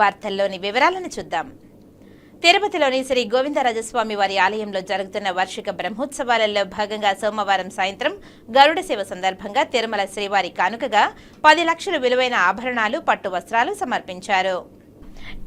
వార్తల్లోని వివరాలను చూద్దాం. తిరుపతిలోని శ్రీ గోవిందరాజస్వామి వారి ఆలయంలో జరుగుతున్న వార్షిక బ్రహ్మోత్సవాలలో భాగంగా సోమవారం సాయంత్రం గరుడ సేవ సందర్భంగా తిరుమల శ్రీవారి కానుకగా పది లక్షల విలువైన ఆభరణాలు పట్టు వస్త్రాలు సమర్పించారు.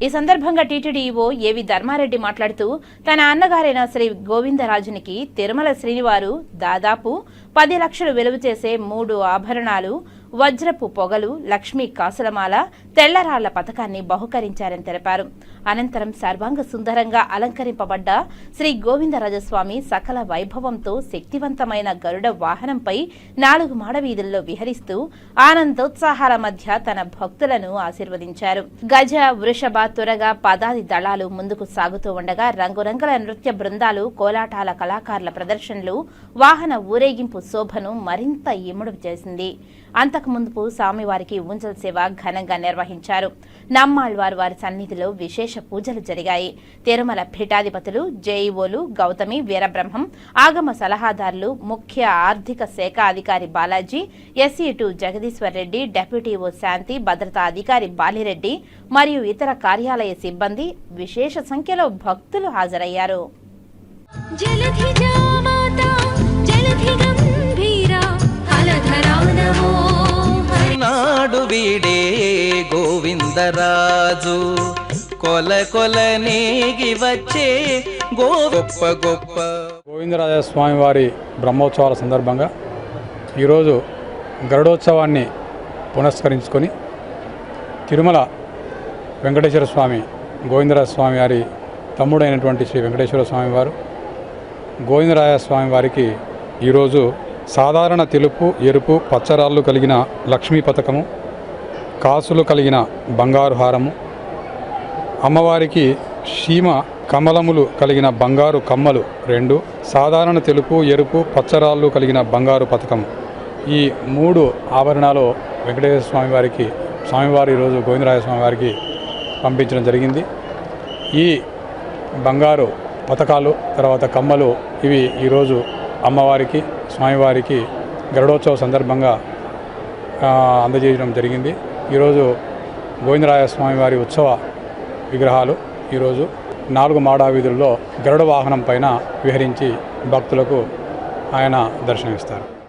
ఈ సందర్భంగా టీటీడీఓ ఏవి ధర్మారెడ్డి మాట్లాడుతూ తన అన్నగారైన శ్రీ గోవిందరాజునికి తిరుమల శ్రీనివారు దాదాపు పది లక్షలు విలువ చేసే మూడు ఆభరణాలు వజ్రపు పొగలు లక్ష్మీ కాసులమాల తెల్లరాళ్ళ పథకాన్ని బహుకరించారని తెలిపారు. అనంతరం సర్వాంగ సుందరంగా అలంకరింపబడ్డ శ్రీ గోవిందరాజస్వామి సకల వైభవంతో శక్తివంతమైన గరుడ వాహనంపై నాలుగు మాడవీధుల్లో విహరిస్తూ ఆనందోత్సాహాల మధ్య తన భక్తులను ఆశీర్వదించారు. గజ వృషభ తురగ పదాది దళాలు ముందుకు సాగుతూ ఉండగా రంగురంగుల నృత్య బృందాలు కోలాటాల కళాకారుల ప్రదర్శనలు వాహన ఊరేగింపు శోభను మరింత ఇముడు చేసింది. అంతకుముందు స్వామివారికి ఊంజల్ సేవ ఘనంగా నిర్వహించారు. నమ్మాళ్వారు వారి సన్నిధిలో విశేష పూజలు జరిగాయి. తిరుమల పీఠాధిపతులు జేఈఓలు గౌతమి వీరబ్రహ్మం ఆగమ సలహాదారులు ముఖ్య ఆర్థిక శాఖ అధికారి బాలాజీ ఎస్ఈటు జగదీశ్వర్ రెడ్డి డెప్యూటీ ఓ శాంతి భద్రతా అధికారి బాలిరెడ్డి మరియు ఇతర కార్యాలయ సిబ్బంది విశేష సంఖ్యలో భక్తులు హాజరయ్యారు. జలధిజా మాతా జలధి రాజు కొల కొల నేగి వచ్చే గొప్ప గొప్ప. గోవిందరాజ స్వామి వారి బ్రహ్మోత్సవాల సందర్భంగా ఈరోజు గరుడోత్సవాన్ని పునస్కరించుకొని తిరుమల వెంకటేశ్వర స్వామి గోవిందరాజ స్వామి వారి తమ్ముడైనటువంటి శ్రీ వెంకటేశ్వర స్వామి వారు. గోవిందరాజ స్వామి వారికి ఈరోజు సాధారణ తెలుపు ఎరుపు పచ్చరాళ్ళు కలిగిన లక్ష్మీ పథకము కాసులు కలిగిన బంగారు హారము. అమ్మవారికి సీమ కమలములు కలిగిన బంగారు కమ్మలు రెండు. సాధారణ తెలుపు ఎరుపు పచ్చరాళ్ళు కలిగిన బంగారు పథకం ఈ మూడు ఆభరణాలు వెంకటేశ్వర స్వామి వారికి స్వామివారు ఈరోజు గోవిందరాజ స్వామి వారికి పంపించడం జరిగింది. ఈ బంగారు పథకాలు తర్వాత కమ్మలు ఇవి ఈరోజు అమ్మవారికి స్వామివారికి గరుడోత్సవ సందర్భంగా అందజేయడం జరిగింది. ఈరోజు గోవిందరాయ స్వామి వారి ఉత్సవ విగ్రహాలు ఈరోజు నాలుగు మాడావీధుల్లో గరుడ వాహనం పైన విహరించి భక్తులకు ఆయన దర్శనమిస్తారు.